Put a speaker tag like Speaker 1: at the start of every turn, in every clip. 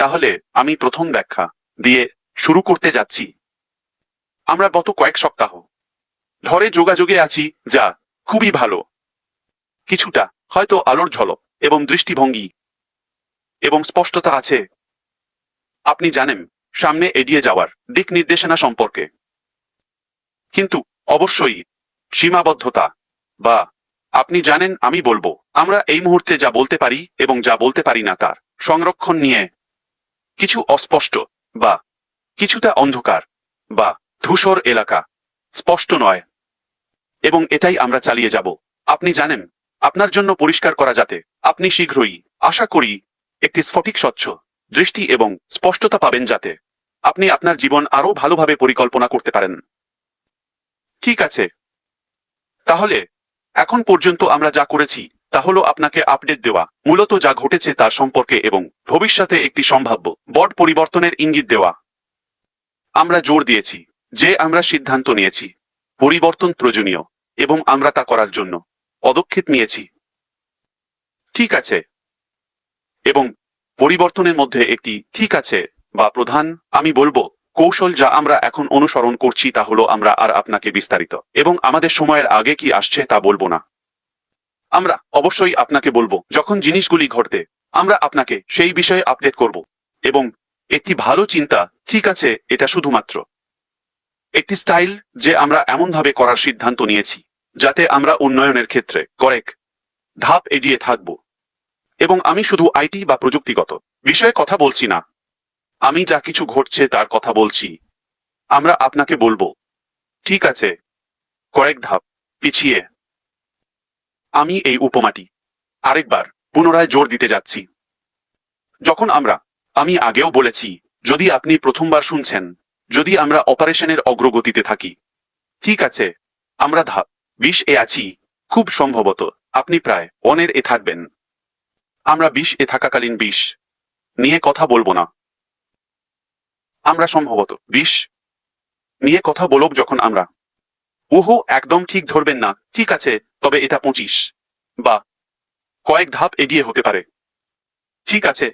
Speaker 1: তাহলে আমি প্রথম ব্যাখ্যা দিয়ে শুরু করতে যাচ্ছি। আমরা গত কয়েক সপ্তাহ ধরে যোগাযোগে আছি যা খুবই ভালো। কিছুটা হয়তো আলোর ঝলক এবং দৃষ্টিভঙ্গি এবং স্পষ্টতা আছে। আপনি জানেন, সামনে এগিয়ে যাওয়ার দিক নির্দেশনা সম্পর্কে। কিন্তু অবশ্যই সীমাবদ্ধতা বা আপনি জানেন আমি বলব, আমরা এই মুহূর্তে যা বলতে পারি এবং যা বলতে পারি না তার সংরক্ষণ নিয়ে কিছু অস্পষ্ট বা কিছুটা অন্ধকার বা ধূসর এলাকা স্পষ্ট নয়। এবং এটাই আমরা চালিয়ে যাব। আপনি জানেন, আপনার জন্য পরিষ্কার করা যাতে আপনি শীঘ্রই আশা করি একটি স্ফটিক স্বচ্ছ দৃষ্টি এবং স্পষ্টতা পাবেন যাতে আপনি আপনার জীবন আরও ভালোভাবে পরিকল্পনা করতে পারেন। ঠিক আছে। তাহলে, এখন পর্যন্ত আমরা যা করেছি তা হলো আপনাকে আপডেট দেওয়া, মূলত যা ঘটেছে তার সম্পর্কে এবং ভবিষ্যতে একটি সম্ভাব্য বড পরিবর্তনের ইঙ্গিত দেওয়া। আমরা জোর দিয়েছি, যে আমরা সিদ্ধান্ত নিয়েছি। পরিবর্তন প্রয়োজনীয় এবং আমরা তা করার জন্য পদক্ষেপ নিয়েছি। ঠিক আছে। এবং পরিবর্তনের মধ্যে একটি ঠিক আছে বা প্রধান আমি বলব, কৌশল যা আমরা এখন অনুসরণ করছি তা হলো আমরা আর আপনাকে বিস্তারিত। এবং আমাদের সময়ের আগে কি আসছে তা বলব না। আমরা অবশ্যই আপনাকে বলব, যখন জিনিসগুলি ঘটতে, আমরা আপনাকে সেই বিষয়ে আপডেট করব। এবং একটি ভালো চিন্তা, ঠিক আছে, এটা শুধুমাত্র। একটি স্টাইল যে আমরা এমনভাবে করার সিদ্ধান্ত নিয়েছি, যাতে আমরা উন্নয়নের ক্ষেত্রে কয়েক ধাপ এগিয়ে থাকব। এবং আমি শুধু আইটি বা প্রযুক্তিগত বিষয়ে কথা বলছি না। আমি যা কিছু ঘটছে তার কথা বলছি। আমরা আপনাকে বলব, ঠিক আছে, কয়েক ধাপ পিছিয়ে। আমি এই উপমাটি আরেকবার পুনরায় জোর দিতে যাচ্ছি। যখন আমরা, আমি আগেও বলেছি, যদি আপনি প্রথমবার শুনছেন, যদি আমরা অপারেশনের অগ্রগতিতে থাকি, ঠিক আছে, আমরা ধাপ বিশ এ আছি, খুব সম্ভবত, আপনি প্রায় অনের এ থাকবেন। আমরা বিশ এ থাকাকালীন বিশ নিয়ে কথা বলব না। আমরা সম্ভবত বিশ নিয়ে কথা বলব যখন আমরা, ওহো, একদম ঠিক ধরবেন না, ঠিক আছে তবে এটা পঁচিশ বা কয়েক ধাপ এগিয়ে হতে পারে। ঠিক আছে,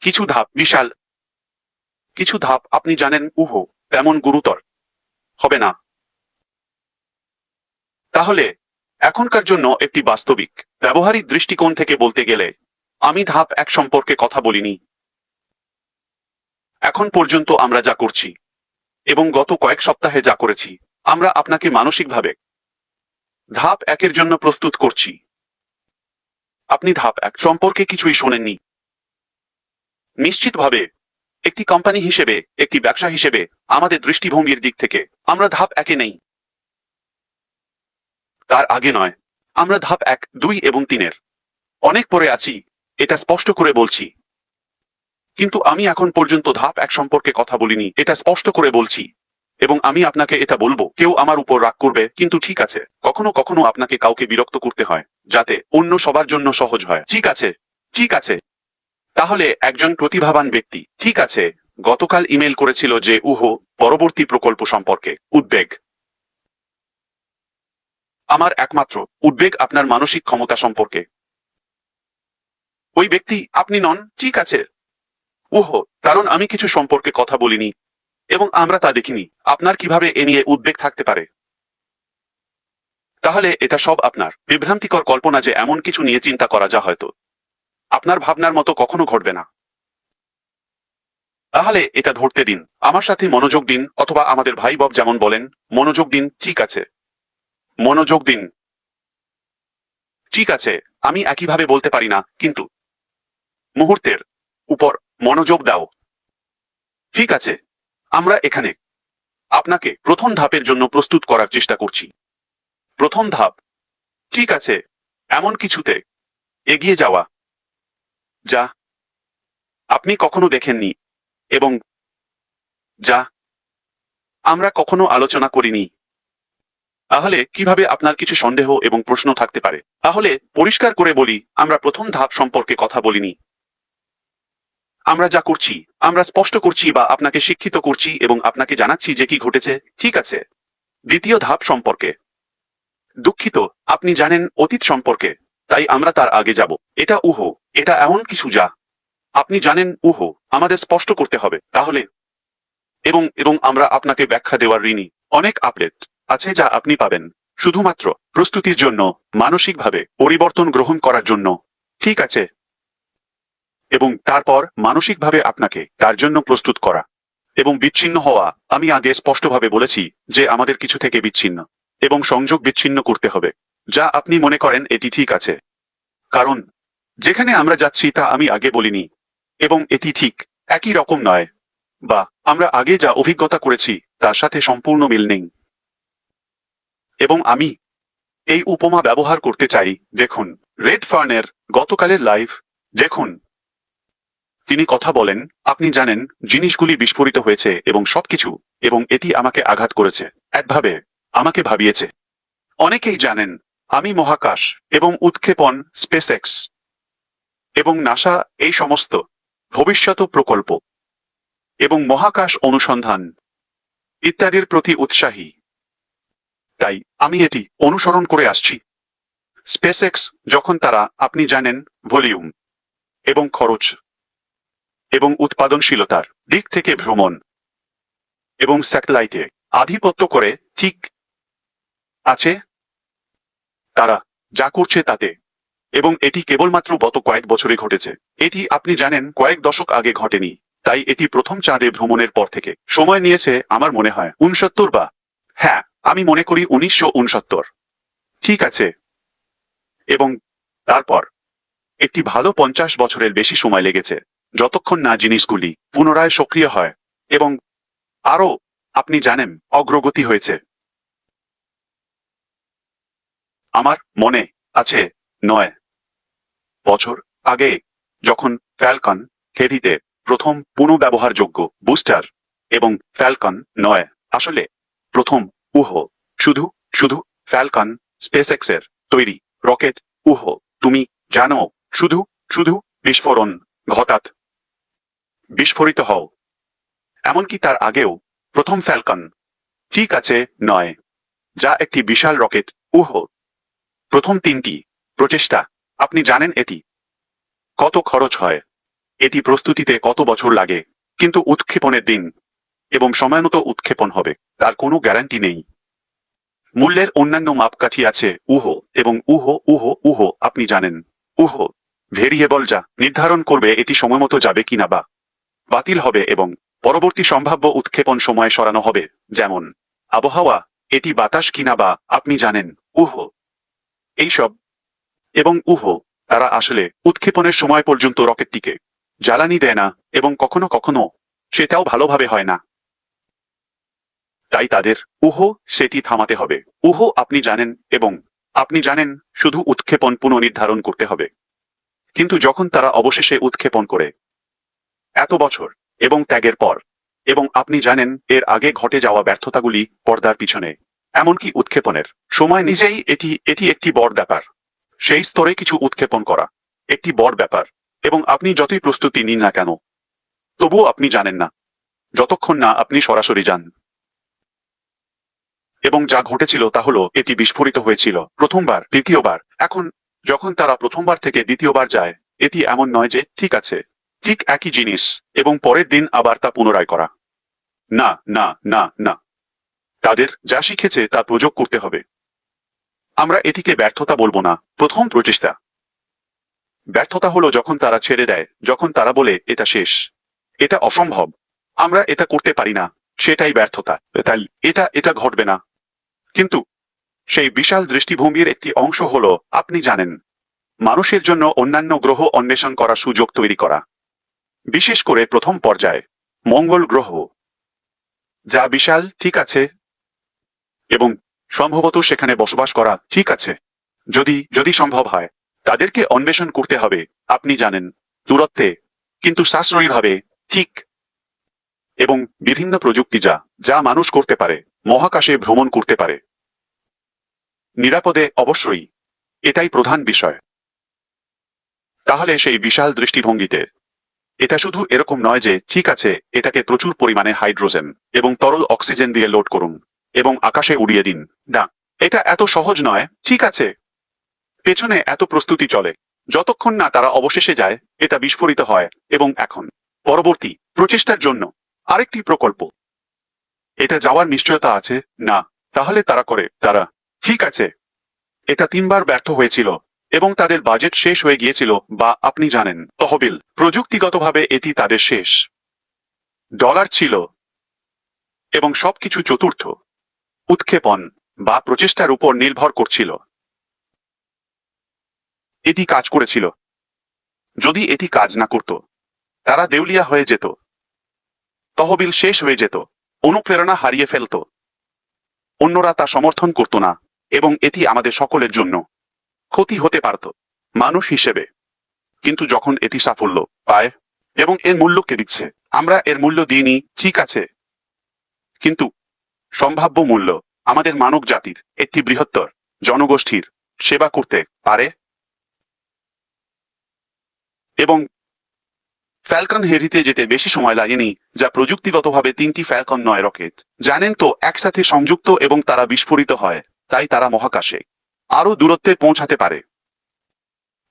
Speaker 1: কিছু ধাপ, বিশাল। কিছু ধাপ আপনি জানেন, উহো, তেমন গুরুতর। হবে না। তাহলে, এখনকার জন্য একটি বাস্তবিক, ব্যবহারিক দৃষ্টিকোণ থেকে বলতে গেলে, আমি ধাপ এক সম্পর্কে কথা বলিনি। এখন পর্যন্ত আমরা যা করছি, এবং গত কয়েক সপ্তাহে যা করেছি, আমরা আপনাকে মানসিকভাবে ধাপ একের জন্য প্রস্তুত করছি। আপনি ধাপ এক সম্পর্কে কিছুই শোনেননি। নিশ্চিতভাবে, একটি কোম্পানি হিসেবে, একটি ব্যবসা হিসেবে, আমাদের দৃষ্টিভঙ্গির দিক থেকে, আমরা ধাপ একে নেই। তার আগে নয়, আমরা ধাপ এক, দুই এবং তিনের। অনেক পরে আছি, এটা স্পষ্ট করে বলছি। কিন্তু আমি এখন পর্যন্ত ধাপ এক সম্পর্কে কথা বলিনি, এটা স্পষ্ট করে বলছি। এবং আমি আপনাকে এটা বলব, কেউ আমার উপর রাগ করবে, কিন্তু ঠিক আছে। কখনো কখনো আপনাকে কাউকে বিরক্ত করতে হয়, যাতে অন্য সবার জন্য সহজ হয়। ঠিক আছে ঠিক আছে। তাহলে একজন প্রতিভাবান ব্যক্তি, ঠিক আছে, গতকাল ইমেল করেছিল যে, উহো, পরবর্তী প্রকল্প সম্পর্কে, উদ্বেগ। আমার একমাত্র উদ্বেগ আপনার মানসিক ক্ষমতা সম্পর্কে। ওই ব্যক্তি, আপনি নন, ঠিক আছে। ওহো কারণ আমি কিছু সম্পর্কে কথা বলিনি। এবং আমরা তা দেখিনি। আপনার কীভাবে এ নিয়ে উদ্বেগ থাকতে পারে? তাহলে এটা সব আপনার। বিভ্রান্তিকর কল্পনা যে এমন কিছু নিয়ে চিন্তা করা যা হয়তো। আপনার ভাবনার মতো কখনো ঘটবে না। তাহলে এটা ধরতে দিন। আমার সাথে মনোযোগ দিন, অথবা আমাদের ভাই বব যেমন বলেন, মনোযোগ দিন, ঠিক আছে। মনোযোগ দিন। ঠিক আছে, আমি একইভাবে বলতে পারি না, কিন্তু মুহূর্তের উপর মনোযোগ দাও। ঠিক আছে। আমরা এখানে আপনাকে প্রথম ধাপের জন্য প্রস্তুত করার চেষ্টা করছি। প্রথম ধাপ, ঠিক আছে, এমন কিছুতে এগিয়ে যাওয়া। যা আপনি কখনো দেখেননি এবং যা আমরা কখনো আলোচনা করিনি। তাহলে কীভাবে আপনার কিছু সন্দেহ এবং প্রশ্ন থাকতে পারে? তাহলে পরিষ্কার করে বলি, আমরা প্রথম ধাপ সম্পর্কে কথা বলিনি। আমরা যা করছি আমরা স্পষ্ট করছি বা আপনাকে শিক্ষিত করছি এবং আপনাকে জানাচ্ছি যে কি ঘটেছে, ঠিক আছে। দ্বিতীয় ধাপ সম্পর্কে। দুঃখিত, আপনি জানেন অতীত সম্পর্কে, তাই আমরা তার আগে যাব। এটা উহো, এটা এমন কিছু যা আপনি জানেন উহো, আমাদের স্পষ্ট করতে হবে, তাহলে। এবং এবং আমরা আপনাকে ব্যাখ্যা দেওয়ার ঋণী, অনেক আপডেট আছে যা আপনি পাবেন, শুধুমাত্র প্রস্তুতির জন্য, মানসিকভাবে পরিবর্তন গ্রহণ করার জন্য। ঠিক আছে। এবং তারপর মানসিকভাবে আপনাকে তার জন্য প্রস্তুত করা এবং বিচ্ছিন্ন হওয়া, আমি আগে স্পষ্টভাবে বলেছি যে আমাদের কিছু থেকে বিচ্ছিন্ন এবং সংযোগ বিচ্ছিন্ন করতে হবে, যা আপনি মনে করেন এটি ঠিক আছে। কারণ, যেখানে আমরা যাচ্ছি তা আমি আগে বলিনি এবং এটি ঠিক, একই রকম নয়। বা, আমরা আগে যা অভিজ্ঞতা করেছি তার সাথে সম্পূর্ণ মিল নেই। এবং আমি এই উপমা ব্যবহার করতে চাই, দেখুন, রেড ফার্নের গতকালের লাইভ, দেখুন তিনি কথা বলেন, আপনি জানেন, জিনিসগুলি বিস্ফোরিত হয়েছে এবং সবকিছু, এবং এটি আমাকে আঘাত করেছে। একভাবে, আমাকে ভাবিয়েছে। অনেকেই জানেন, আমি মহাকাশ এবং উৎক্ষেপণ, স্পেসএক্স এবং নাসা এই সমস্ত ভবিষ্যৎ প্রকল্প এবং মহাকাশ অনুসন্ধান ইত্যাদির প্রতি উৎসাহী। তাই আমি এটি অনুসরণ করে আসছি। স্পেসএক্স, যখন তারা, আপনি জানেন, ভলিউম এবং খরচ এবং উৎপাদনশীলতার দিক থেকে ভ্রমণ এবং স্যাটেলাইটে আধিপত্য করে ঠিক আছে তারা যা করছে তাতে। এবং এটি কেবলমাত্র গত কয়েক বছরে ঘটেছে। এটি আপনি জানেন কয়েক দশক আগে ঘটেনি, তাই এটি প্রথম চাঁদে ভ্রমণের পর থেকে। সময় নিয়েছে আমার মনে হয় উনসত্তর বা হ্যাঁ আমি মনে করি উনিশশো উনসত্তর ঠিক আছে। এবং তারপর, একটি ভালো পঞ্চাশ বছরের বেশি সময় লেগেছে। যতক্ষণ না জিনিসগুলি পুনরায় সক্রিয় হয়, এবং আরও, আপনি জানেন, অগ্রগতি হয়েছে। আমার মনে আছে, নয় বছর আগে যখন ফ্যালকন হেভিতে প্রথম পুনঃব্যবহারযোগ্য বুস্টার এবং ফ্যালকন নয়, আসলে প্রথম উহ, শুধু শুধু ফ্যালকন স্পেসএক্সের তৈরি রকেট উহ, তুমি জানো, শুধু শুধু বিস্ফোরণ ঘটাত বিস্ফোরিত হও। এমনকি তার আগেও প্রথম ফ্যালকন ঠিক আছে নয়, যা একটি বিশাল রকেট। উহ! প্রথম তিনটি প্রচেষ্টা, আপনি জানেন এটি? কত খরচ হয়? এটি প্রস্তুতিতে কত বছর লাগে? কিন্তু উৎক্ষেপণের দিন এবং সময়মতো উৎক্ষেপণ হবে, তার কোনো গ্যারান্টি নেই। মূল্যের অন্যান্য মাপকাঠি আছে, উহ! এবং উহ! উহ! উহ! আপনি জানেন। উহ! ভেরিয়েবল যা নির্ধারণ করবে এটি সময়মতো যাবে কিনা বা বাতিল হবে এবং পরবর্তী সম্ভাব্য উৎক্ষেপণ সময় সরানো হবে, যেমন, আবহাওয়া, এটি বাতাস কিনা বা আপনি জানেন, উহ। এইসব। এবং উহ, তারা আসলে উৎক্ষেপণের সময় পর্যন্ত রকেটটিকে জ্বালানি দেয় না এবং কখনো কখনো সেটাও ভালোভাবে হয় না। তাই তাদের উহ, সেটি থামাতে হবে। উহ, আপনি জানেন এবং আপনি জানেন, শুধু উৎক্ষেপণ পুনর্নির্ধারণ করতে হবে। কিন্তু যখন তারা অবশেষে উৎক্ষেপণ করে এত বছর, এবং ত্যাগের পর, এবং আপনি জানেন, এর আগে ঘটে যাওয়া ব্যর্থতাগুলি পর্দার পিছনে। এমনকি উৎক্ষেপণের। সময় নিজেই এটি এটি একটি বড় ব্যাপার। সেই স্তরে কিছু উৎক্ষেপণ করা, একটি বড় ব্যাপার, এবং আপনি যতই প্রস্তুতি নিন না কেন, তবুও আপনি জানেন না। যতক্ষণ না আপনি সরাসরি যান। এবং যা ঘটেছিল তা হলো, এটি বিস্ফোরিত হয়েছিল, প্রথমবার, দ্বিতীয়বার। এখন, যখন তারা প্রথমবার থেকে দ্বিতীয়বার যায়, এটি এমন নয় যে, ঠিক আছে। ঠিক একই জিনিস, এবং পরের দিন আবার তা পুনরায় করা। না না না না। তাদের যা শিখেছে তা প্রযোগ করতে হবে। আমরা এটিকে ব্যর্থতা বলব না, প্রথম প্রচেষ্টা। ব্যর্থতা হলো যখন তারা ছেড়ে দেয়, যখন তারা বলে, এটা শেষ। এটা অসম্ভব। আমরা এটা করতে পারি না। সেটাই ব্যর্থতা। তাই এটা এটা ঘটবে না। কিন্তু সেই বিশাল দৃষ্টিভঙ্গির একটি অংশ হলো, আপনি জানেন, মানুষের জন্য অন্যান্য গ্রহ অন্বেষণ করার সুযোগ তৈরি করা। বিশেষ করে প্রথম পর্যায়ে, মঙ্গল গ্রহ, যা বিশাল, ঠিক আছে, এবং সম্ভবত সেখানে বসবাস করা ঠিক আছে। যদি যদি সম্ভব হয়, তাদেরকে অন্বেষণ করতে হবে, আপনি জানেন, দূরত্বে, কিন্তু সাশ্রয়ীভাবে, ঠিক, এবং বিভিন্ন প্রযুক্তি যা যা মানুষ করতে পারে, মহাকাশে ভ্রমণ করতে পারে। নিরাপদে অবশ্যই, এটাই প্রধান বিষয়। তাহলে সেই বিশাল দৃষ্টিভঙ্গিতে এটা শুধু এরকম নয় যে, ঠিক আছে, এটাকে প্রচুর পরিমাণে হাইড্রোজেন এবং তরল অক্সিজেন দিয়ে লোড করুন এবং আকাশে উড়িয়ে দিন। না, এটা এত সহজ নয়, ঠিক আছে। পেছনে এত প্রস্তুতি চলে। যতক্ষণ না তারা অবশেষে যায়, এটা বিস্ফোরিত হয় এবং এখন। পরবর্তী প্রচেষ্টার জন্য আরেকটি প্রকল্প। এটা যাওয়ার নিশ্চয়তা আছে? না, তাহলে তারা করে, তারা। ঠিক আছে। এটা তিনবার ব্যর্থ হয়েছিল এবং তাদের বাজেট শেষ হয়ে গিয়েছিল, বা আপনি জানেন। তহবিল। প্রযুক্তিগতভাবে এটি তাদের শেষ। ডলার ছিল। এবং সবকিছু চতুর্থ। উৎক্ষেপণ, বা প্রচেষ্টার উপর নির্ভর করছিল। এটি কাজ করেছিল। যদি এটি কাজ না করত, তারা দেউলিয়া হয়ে যেত। তহবিল শেষ হয়ে যেত। অনুপ্রেরণা হারিয়ে ফেলত। অন্যরা তা সমর্থন করত না, এবং এটি আমাদের সকলের জন্য। ক্ষতি হতে পারত, মানুষ হিসেবে। কিন্তু যখন এটি সাফল্য পায় এবং এর মূল্যকে দিচ্ছে, আমরা এর মূল্য দিইনি, ঠিক আছে। কিন্তু সম্ভাব্য মূল্য আমাদের মানব জাতির একটি বৃহত্তর জনগোষ্ঠীর সেবা করতে পারে। এবং ফ্যালকন হেরিতে যেতে বেশি সময় লাগেনি, যা প্রযুক্তিগতভাবে তিনটি ফ্যালকন নয় রকেট। জানেন তো, একসাথে সংযুক্ত এবং তারা বিস্ফোরিত হয়, তাই তারা মহাকাশে। আরও দূরত্বে পৌঁছাতে পারে।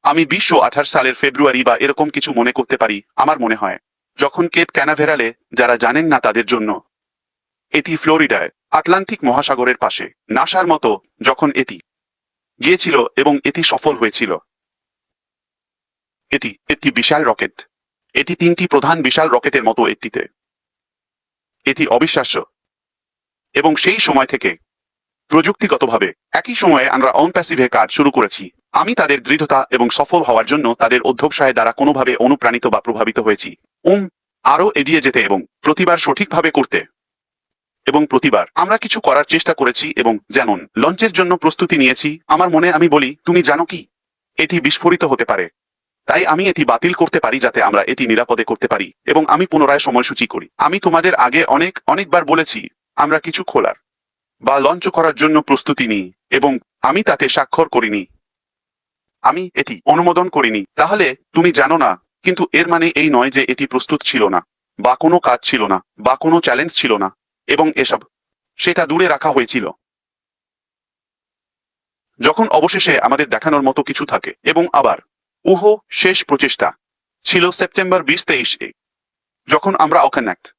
Speaker 1: আমি বিশশো আঠাশ সালের ফেব্রুয়ারি বা এরকম কিছু মনে করতে পারি, আমার মনে হয়। যখন কেপ ক্যানাভেরালে, যারা জানেন না তাদের জন্য, এটি ফ্লোরিডায়, আটলান্টিক মহাসাগরের পাশে, নাসার মতো যখন এটি গিয়েছিল এবং এটি সফল হয়েছিল। এটি একটি বিশাল রকেট। এটি তিনটি প্রধান বিশাল রকেটের মতো একটিতে। এটি অবিশ্বাস্য। এবং সেই সময় থেকে প্রযুক্তিগতভাবে, একই সময়ে আমরা অন প্যাসিভে কাজ শুরু করেছি। আমি তাদের দৃঢ়তা এবং সফল হওয়ার জন্য তাদের অধ্যবসায় দ্বারা কোনোভাবে অনুপ্রাণিত বা প্রভাবিত হয়েছি। উম আরও এগিয়ে যেতে এবং প্রতিবার সঠিকভাবে করতে এবং প্রতিবার। আমরা কিছু করার চেষ্টা করেছি এবং যেমন, লঞ্চের জন্য প্রস্তুতি নিয়েছি। আমার মনে আমি বলি, তুমি জানো কি? এটি বিস্ফোরিত হতে পারে। তাই আমি এটি বাতিল করতে পারি যাতে আমরা এটি নিরাপদে করতে পারি এবং আমি পুনরায় সময়সূচি করি। আমি তোমাদের আগে অনেক, অনেকবার বলেছি, আমরা কিছু খোলার বা লঞ্চ করার জন্য প্রস্তুতি নিই, এবং আমি তাতে স্বাক্ষর করিনি। আমি এটি অনুমোদন করিনি। তাহলে তুমি জানো না, কিন্তু এর মানে এই নয় যে এটি প্রস্তুত ছিল না, বা কোনো কাজ ছিল না, বা কোনো চ্যালেঞ্জ ছিল না, এবং এসব সেটা দূরে রাখা হয়েছিল। যখন অবশেষে আমাদের দেখানোর মতো কিছু থাকে, এবং আবার, উহ, শেষ প্রচেষ্টা, ছিল সেপ্টেম্বর বিশ তেইশে যখন আমরা অকান্যাক্ট